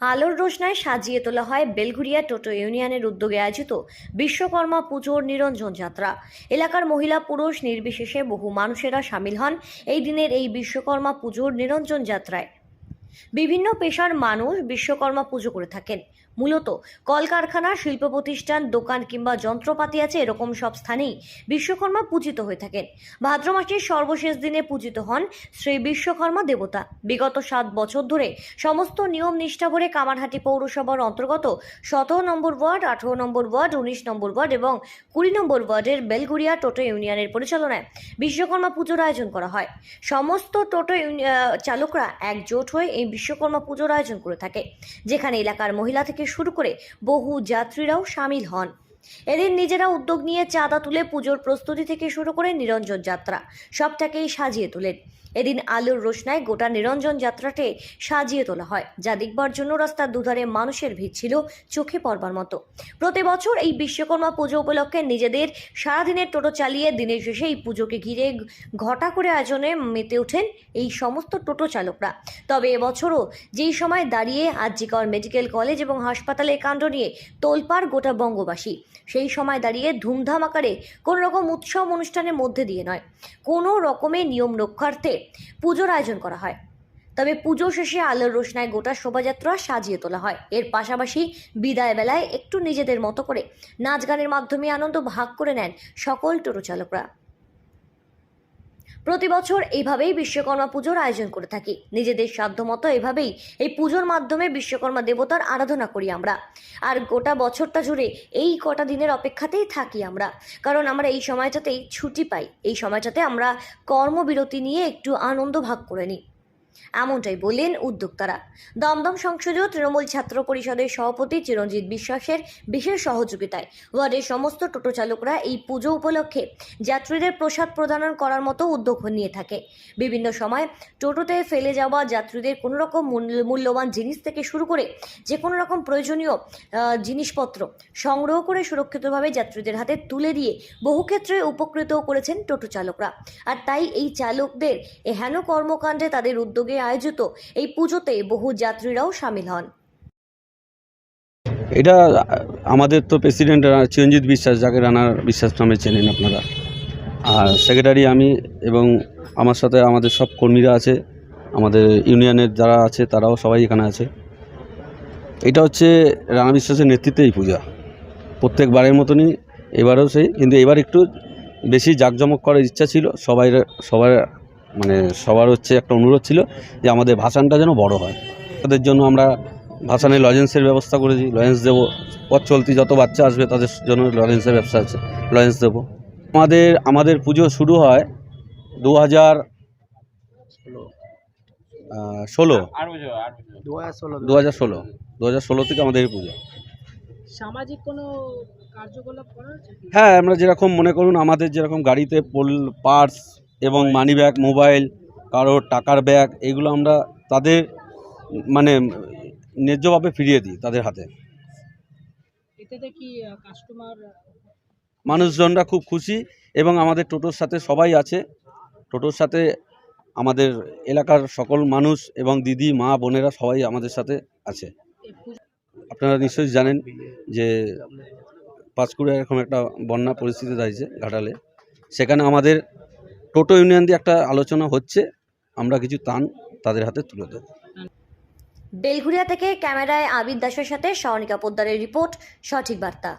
আলোর রোশনায় সাজিয়ে তোলা হয় বেলঘুরিয়া টোটো ইউনিয়নের উদ্যোগে আয়োজিত বিশ্বকর্মা পুজোর নিরঞ্জন যাত্রা। এলাকার মহিলা পুরুষ নির্বিশেষে বহু মানুষেরা সামিল হন এই দিনের এই বিশ্বকর্মা পুজোর নিরঞ্জন যাত্রায়। বিভিন্ন পেশার মানুষ বিশ্বকর্মা পুজো করে থাকেন। মূলত কলকারখানা শিল্প প্রতিষ্ঠান দোকান কিংবা যন্ত্রপাতি আছে, এরকম সব স্থানেই বিশ্বকর্মা পূজিত হয়ে থাকেন। ভাদ্র মাসের সর্বশেষ দিনে পূজিত হন শ্রী বিশ্বকর্মা দেবতা। বিগত সাত বছর ধরে সমস্ত নিয়ম নিষ্ঠা ভরে কামারহাটি পৌরসভার অন্তর্গত সতেরো নম্বর ওয়ার্ড, আঠারো নম্বর ওয়ার্ড, উনিশ নম্বর ওয়ার্ড এবং কুড়ি নম্বর ওয়ার্ডের বেলগুড়িয়া টোটো ইউনিয়নের পরিচালনায় বিশ্বকর্মা পুজোর আয়োজন করা হয়। সমস্ত টোটো চালকরা একজোট হয়ে এই বিশ্বকর্মা পুজোর আয়োজন করে থাকে, যেখানে এলাকার মহিলা থেকে শুরু করে বহু যাত্রীরাও সামিল হন। এদিন নিজেরা উদ্যোগ নিয়ে চাঁদা তুলে পুজোর প্রস্তুতি থেকে শুরু করে নিরঞ্জন যাত্রা সবটাকেই সাজিয়ে তোলেন। এদিন আলোর রোশনায় গোটা নিরঞ্জন যাত্রাতে সাজিয়ে তোলা হয়, যা দেখবার জন্য রাস্তার দুধারে মানুষের ভিড় ছিল চোখে পড়বার মতো। প্রতি বছর এই বিশ্বকর্মা পুজো উপলক্ষে নিজেদের সারাদিনের টোটো চালিয়ে দিনের শেষে এই পুজোকে ঘিরে ঘটা করে আয়োজনে মেতে ওঠেন এই সমস্ত টোটো চালকরা। তবে এবছরও যেই সময় দাঁড়িয়ে আজিকর মেডিকেল কলেজ এবং হাসপাতালে কাণ্ড নিয়ে তোলপাড় গোটা বঙ্গবাসী, সেই সময় দাঁড়িয়ে ধুমধাম আকারে কোনো রকম উৎসব অনুষ্ঠানের মধ্যে দিয়ে নয়। কোনো রকমের নিয়ম রক্ষার্থে পুজোর আয়োজন করা হয়। তবে পুজো শেষে আলোর রোশনায় গোটা শোভাযাত্রা সাজিয়ে তোলা হয়। এর পাশাপাশি বিদায় বেলায় একটু নিজেদের মতো করে নাচ গানের মাধ্যমে আনন্দ ভাগ করে নেন সকল টোটো চালকরা। প্রতি বছর এইভাবেই বিশ্বকর্মা পুজোর আয়োজন করে থাকি। নিজেদের সাধ্যমতো এভাবেই এই পুজোর মাধ্যমে বিশ্বকর্মা দেবতার আরাধনা করি আমরা। আর গোটা বছরটা জুড়ে এই কটা দিনের অপেক্ষাতেই থাকি আমরা। কারণ আমরা এই সময়টাতেই ছুটি পাই। এই সময়টাতে আমরা কর্মবিরতি নিয়ে একটু আনন্দ ভাগ করে নিই। এমনটাই বললেন উদ্যোক্তারা। দমদম সংসদীয় তৃণমূল ছাত্র পরিষদের সভাপতি চিরঞ্জিত বিশ্বাসের বিশেষ সহযোগিতায় ওয়ার্ডের সমস্ত টোটো চালকরা এই পুজো উপলক্ষে যাত্রীদের প্রসাদ প্রদান করার মতো উদ্যোগ নিয়ে থাকে। বিভিন্ন সময় টোটোতে ফেলে যাওয়া যাত্রীদের কোনো রকম মূল্যবান জিনিস থেকে শুরু করে যে কোনো রকম প্রয়োজনীয় জিনিসপত্র সংগ্রহ করে সুরক্ষিতভাবে যাত্রীদের হাতে তুলে দিয়ে বহু ক্ষেত্রে উপকৃতও করেছেন টোটো চালকরা। আর তাই এই চালকদের হেন কর্মকাণ্ডে তাদের উদ্যোগে আয়োজিত এই পুজোতে বহু যাত্রীরাও সামিল হন। এটা আমাদের তো প্রেসিডেন্ট চিরঞ্জিত বিশ্বাস, যাকে রানার বিশ্বাস নামে চেনেন আপনারা। আর সেক্রেটারি আমি এবং আমার সাথে আমাদের সব কর্মীরা আছে, আমাদের ইউনিয়নের যারা আছে তারাও সবাই এখানে আছে। এটা হচ্ছে রানা বিশ্বাসের নেতৃত্বে এই পূজা। প্রত্যেকবারের মতনই এবারেও সেই, কিন্তু এবার একটু বেশি জাঁকজমক করার ইচ্ছা ছিল সবাই সবার মানে সবার হচ্ছে একটা অনুরোধ ছিল যে আমাদের ভাষণটা যেন বড় হয়। তাদের জন্য আমরা ভাসানে লজেন্সের ব্যবস্থা করেছি। লজেন্স দেবো পথ চলতি যত বাচ্চা আসবে তাদের জন্য লজেন্সের ব্যবসা আছে। লজেন্স দেবো। আমাদের আমাদের পুজো শুরু হয় দু হাজার ষোলো। দু হাজার ষোলো। দু হাজার ষোলো থেকে আমাদের পুজো। সামাজিক কোনো কার্যকলাপ? হ্যাঁ আমরা যেরকম মনে করুন আমাদের যেরকম গাড়িতে পোল পার্স এবং মানি ব্যাগ মোবাইল কারোর টাকার ব্যাগ এগুলো আমরা তাদের মানে ন্যায্যভাবে ফিরিয়ে দিই তাদের হাতে। মানুষজনরা খুব খুশি এবং আমাদের টোটোর সাথে সবাই আছে। টোটোর সাথে আমাদের এলাকার সকল মানুষ এবং দিদি মা বোনেরা সবাই আমাদের সাথে আছে। আপনারা নিশ্চয়ই জানেন যে পাঁচকুড়ে এরকম একটা বন্যা পরিস্থিতি দাঁড়িয়েছে ঘাটালে। সেখানে আমাদের টোটো ইউনিয়ন দিয়ে একটা আলোচনা হচ্ছে, আমরা কিছু তান তাদের হাতে তুলে দেব। বেলঘুরিয়া থেকে ক্যামেরায় আবির দাসের সাথে সহনিকা পোদ্দারের রিপোর্ট, সঠিক বার্তা।